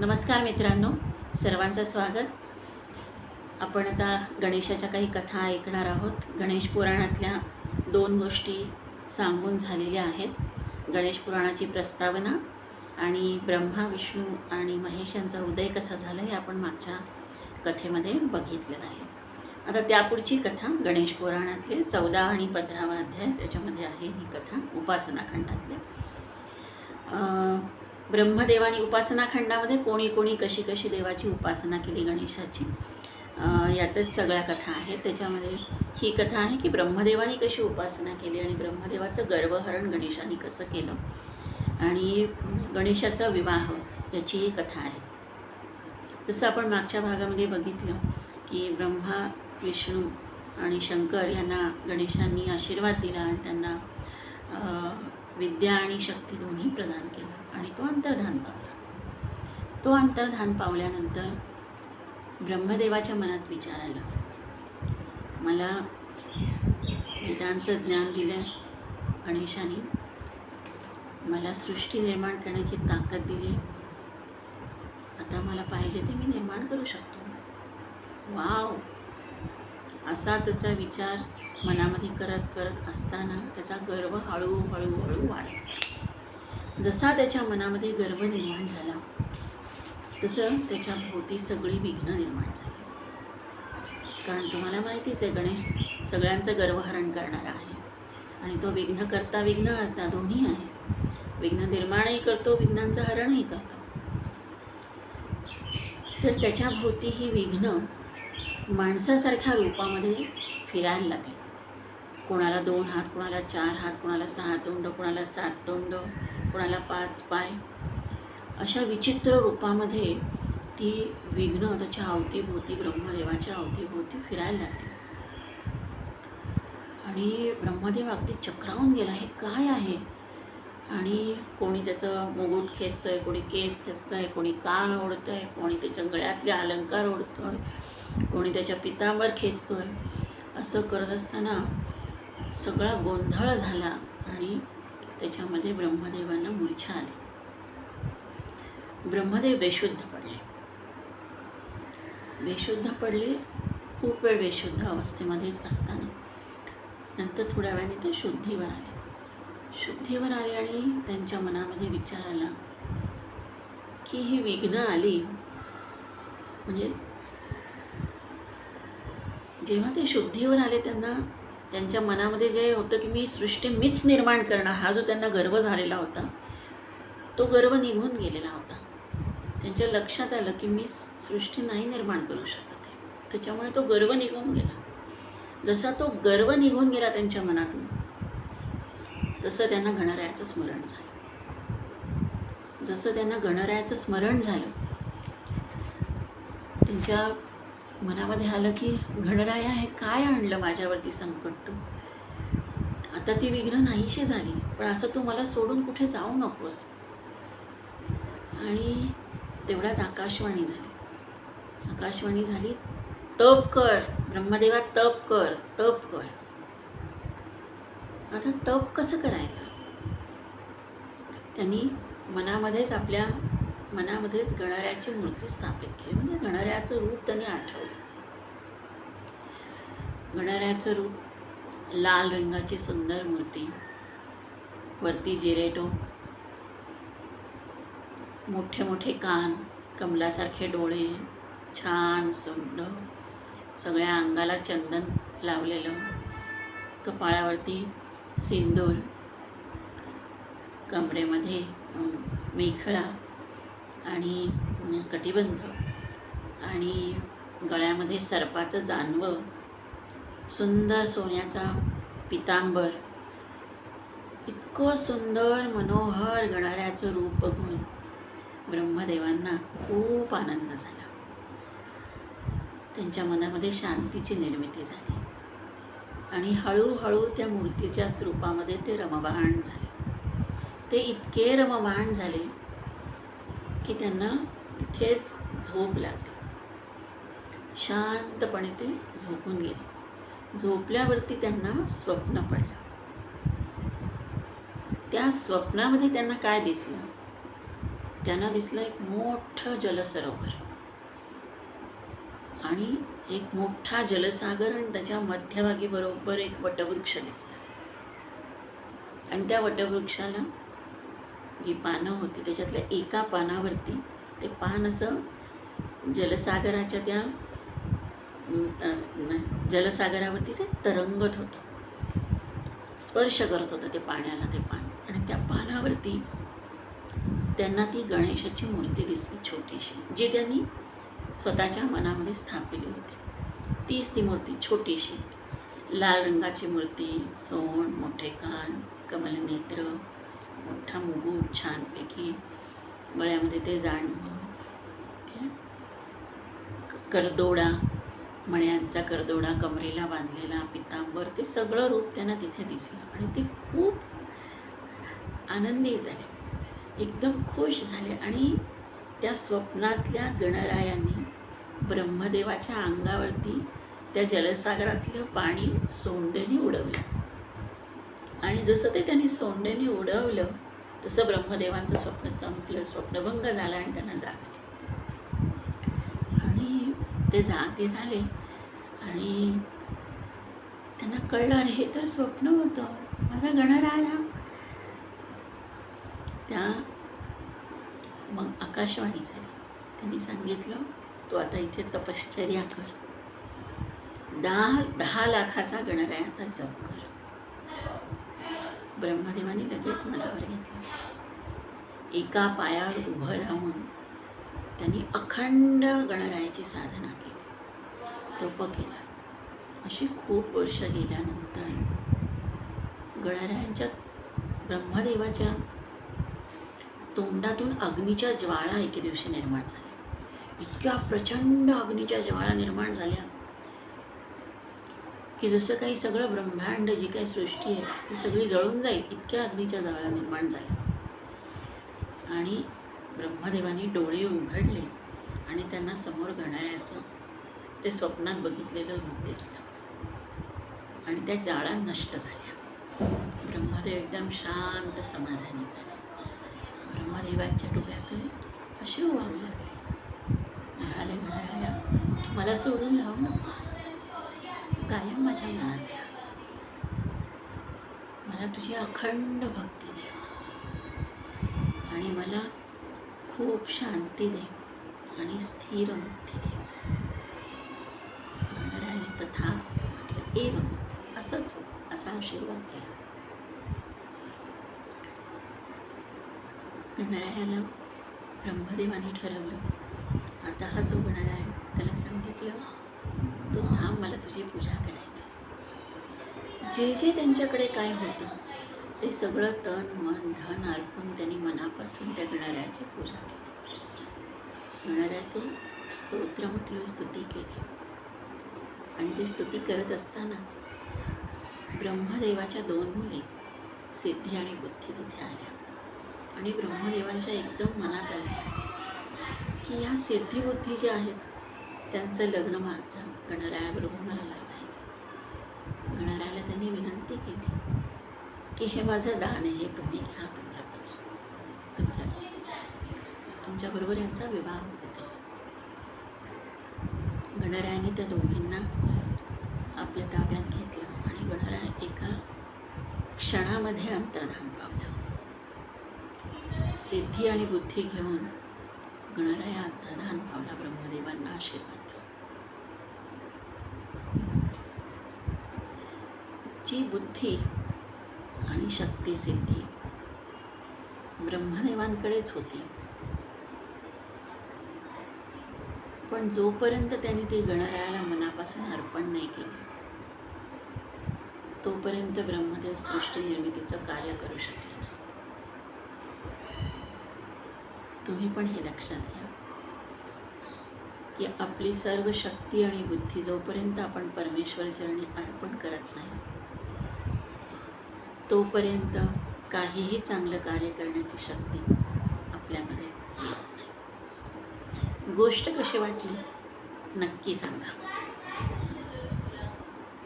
नमस्कार मित्रांनो सर्वांचं स्वागत. आपण आता गणेशाच्या काही कथा ऐकणार आहोत. गणेश पुराणातल्या दोन गोष्टी सांगून झालेल्या आहेत. गणेश पुराणाची प्रस्तावना आणि ब्रह्मा विष्णू आणि महेश यांचा उदय कसा झाला हे आपण मागच्या कथेमध्ये बघितलेलं आहे. आता त्यापुढची कथा गणेश पुराणातले चौदा आणि पंधरावा अध्याय त्याच्यामध्ये आहे ही कथा उपासना खंडातल्या ब्रह्मदेवानी उपासना खंडामध्ये कोणी कोणी कशी कशी देवाची उपासना केली गणेशाची अं, याच्याच सगळ्या कथा आहेत. त्याच्यामध्ये ही कथा आहे की ब्रह्मदेवानी कशी उपासना केली आणि ब्रह्मदेवाचं गर्वहरण गणेशाने कसं केलं. आणि गणेशाचा विवाह याची ही कथा आहे. जसं आपण मागच्या भागामध्ये बघितलं की ब्रह्मा विष्णू आणि शंकर यांना गणेशांनी आशीर्वाद दिला आणि त्यांना विद्या आणि शक्ती दोन्ही प्रदान केला आणि तो अंतर्धान पावला. तो अंतर्धान पावल्यानंतर ब्रह्मदेवाच्या मनात विचार आला. मला वेदांचं ज्ञान दिलं गणेशाने मला सृष्टी निर्माण करण्याची ताकद दिली. आता मला पाहिजे ते मी निर्माण करू शकतो. वाव! असा त्याचा विचार मनामध्ये करत करत असताना त्याचा गर्व हळूहळू हळू वाढायचा. जसा त्याच्या मनामध्ये गर्व निर्माण झाला तसं त्याच्या भोवती सगळी विघ्न निर्माण झाली. कारण तुम्हाला माहितीच आहे गणेश सगळ्यांचं गर्वहरण करणारा आहे. आणि तो विघ्न करता विघ्न हरता दोन्ही आहे. विघ्न निर्माणही करतो विघ्नांचं हरणही करतो. तर त्याच्या भोवती ही विघ्न माणसासारख्या रूपामध्ये फिरायला लागले. कोणाला दोन हात कोणाला चार हात कोणाला सहा तोंड कोणाला सात तोंड कोणाला पाच पाय. अशा विचित्र रूपामध्ये ती विघ्न त्याच्या अवतीभोवती ब्रह्मदेवाच्या अवतीभोवती फिरायला लागली. आणि ब्रह्मदेव अगदी चक्रावून गेला हे काय आहे? आणि कोणी त्याचं मुगुट आहे कोणी केस खेचतं आहे कोणी कान ओढतं आहे कोणी त्याच्या गळ्यातले अलंकार ओढतो आहे कोणी त्याच्या पितांवर खेचतो आहे असं करत असताना सगळा गोंधळ झाला आणि त्याच्यामध्ये ब्रह्मदेवांना मूर्छा आली. ब्रह्मदेव बेशुद्ध पडले. बेशुद्ध पडले खूप वेळ बेशुद्ध अवस्थेमध्येच असताना. नंतर थोड्या वेळाने ते शुद्धीवर आले. शुद्धीवर आले आणि त्यांच्या मनामध्ये विचार आला की ही विघ्न आली. म्हणजे जेव्हा ते शुद्धीवर आले त्यांना त्यांच्या मनामध्ये जे होतं की मी सृष्टी मीच निर्माण करणार हा जो त्यांना गर्व झालेला होता तो गर्व निघून गेलेला होता. त्यांच्या लक्षात आलं की मी सृष्टी नाही निर्माण करू शकत आहे. त्याच्यामुळे तो गर्व निघून गेला. जसा तो गर्व निघून गेला त्यांच्या मनातून तसं त्यांना गणरायाचं स्मरण झालं. जसं त्यांना गणरायाचं स्मरण झालं त्यांच्या मनामध्ये आलं की गणराया हे काय आणलं माझ्यावरती संकट तू? आता ती विघ्न नाहीशी झाली पण असं तू मला सोडून कुठे जाऊ नकोस. आणि तेवढ्यात आकाशवाणी झाली. आकाशवाणी झाली तप कर ब्रह्मदेवा तप कर तप कर. आता तप कसं करायचं? त्यांनी मनामध्येच आपल्या मनामध्येच गणाऱ्याची मूर्ती स्थापित केली. म्हणजे गणाऱ्याचं रूप त्यांनी आठवलं. गणाऱ्याचं रूप लाल रंगाची सुंदर मूर्ती वरती जिरेटो मोठे मोठे कान कमलासारखे डोळे छान सुंड सगळ्या अंगाला चंदन लावलेलं कपाळावरती सिंदूर कमरेमध्ये मेखळा आणि कटिबंध आणि गळ्यामध्ये सर्पाचं जानवं सुंदर सोन्याचा पितांबर. इतकं सुंदर मनोहर गणाऱ्याचं रूप बघून ब्रह्मदेवांना खूप आनंद झाला. त्यांच्या मनामध्ये शांतीची निर्मिती झाली. आणि हळूहळू त्या मूर्तीच्याच रूपामध्ये ते रममाण झाले. ते इतके रममाण झाले की त्यांना तिथेच झोप लागली. शांतपणे ते झोपून गेले. झोपल्यावरती त्यांना स्वप्न पडलं. त्या स्वप्नामध्ये त्यांना काय दिसलं? त्यांना दिसलं एक मोठं जलसरोवर. आणि एक मोठा जलसागर आणि त्याच्या मध्यभागी बरोबर एक वटवृक्ष दिसला. आणि त्या वटवृक्षाला जी पानं होती त्याच्यातल्या एका पानावरती ते पान असं जलसागराच्या त्या जलसागरावरती ते तरंगत होतं. स्पर्श करत होतं ते पाण्याला ते पान. आणि त्या पानावरती त्यांना ती गणेशाची मूर्ती दिसली छोटीशी जी त्यांनी स्वतःच्या मनामध्ये स्थापिली होती. तीच ती मूर्ती छोटीशी. लाल रंगाची मूर्ती सोंड मोठे कान कमलनेत्र मोठा मुगूट छानपैकी गळ्यामध्ये ते जाणवं क- करदोडा मण्यांचा करदोडा कमरेला बांधलेला पितांबर ते सगळं रूप त्यांना तिथे दिसलं आणि ते खूप आनंदी झाले. एकदम खुश झाले आणि त्या स्वप्नातल्या गणरायांनी ब्रह्मदेवाच्या अंगावरती त्या जलसागरातलं पाणी सोंडेने उडवलं. आणि जसं ते त्यांनी सोंडेने उडवलं तसं ब्रह्मदेवांचं स्वप्न संपलं स्वप्नभंग झाला आणि त्यांना जाग आली. आणि ते जागे झाले आणि त्यांना कळलं अरे हे तर स्वप्न होतं. माझा गणराया त्या मग आकाशवाणी झाली. त्यांनी सांगितलं तू आता इथे तपश्चर्या कर. दहा दहा लाखाचा गणरायाचा जप कर. ब्रह्मदेवाने लगेच मनावर घेतलं. एका पायावर उभं राहून त्यांनी अखंड गणरायाची साधना केली. तप केला. अशी खूप वर्ष गेल्यानंतर गणरायांच्या ब्रह्मदेवाच्या तोंडातून अग्नीच्या ज्वाळा एके दिवशी निर्माण झाल्या. इतक्या प्रचंड अग्नीच्या ज्वाळा निर्माण झाल्या की जसं काही सगळं ब्रह्मांड जी काही सृष्टी आहे ती सगळी जळून जाईल इतक्या अग्नीच्या ज्वाळा निर्माण झाल्या. आणि ब्रह्मदेवाने डोळे उघडले आणि त्यांना समोर घणाऱ्याचं ते स्वप्नात बघितलेलं रूप दिसलं. आणि त्या जाळा नष्ट झाल्या. ब्रह्मदेव एकदम शांत समाधानी झाले. ब्रह्मदेवाच्या डोळ्यातून अश्रू वाहू लागले. म्हणाले गणराया मला सोडून राहू नको. कायम माझ्या मनात द्या मला तुझी अखंड भक्ती दे. आणि मला खूप शांती दे. आणि स्थिर मुक्ती दे. गणरायाने तथा असतं म्हटलं एव असतं असंच हो. असा आशीर्वाद द्या गणरायाला ब्रह्मदेवाने ठरवलं. आता हा जो गणराय आहे त्याला सांगितलं तू थांब मला तुझी पूजा करायची जे जे त्यांच्याकडे काय होतं ते सगळं तन मन धन अर्पून त्यांनी मनापासून त्या गणाऱ्याची पूजा केली. गणाऱ्याचं स्तोत्र म्हटलं स्तुती केली. आणि ती स्तुती करत असतानाच ब्रह्मदेवाच्या दोन मुली सिद्धी आणि बुद्धी तिथे आल्या. आणि ब्रह्मदेवांच्या एकदम मनात आल्या. की ह्या सिद्धिबुद्धी ज्या आहेत त्यांचं लग्न माझ्या गणरायाबरोबर मला लावायचं. गणरायाला त्यांनी विनंती केली की हे माझं दान आहे तुम्ही घ्या तुमच्याकडे. तुमच्या तुमच्याबरोबर यांचा विवाह होते गणरायाने त्या दोघींना आपल्या ताब्यात घेतलं आणि गणराय एका क्षणामध्ये अंतर्धान पावला. सिद्धी आणि बुद्धी घेऊन गणराया अंतर्धान पावला ब्रह्मदेवांना आशीर्वाद जी बुद्धी आणि शक्ती सिद्धी ब्रह्मदेवांकडेच होती पण जोपर्यंत त्यांनी ती गणरायाला मनापासून अर्पण नाही केली तोपर्यंत ब्रह्मदेव सृष्टी निर्मितीचं कार्य करू शकले नाही तुम्ही पण हे लक्षात घ्या. की आपली सर्व शक्ती आणि बुद्धी जोपर्यंत आपण परमेश्वर चरणी अर्पण करत नाही तोपर्यंत काहीही चांगलं कार्य करण्याची शक्ती आपल्यामध्ये येत नाही. गोष्ट कशी वाटली? नक्की सांगा.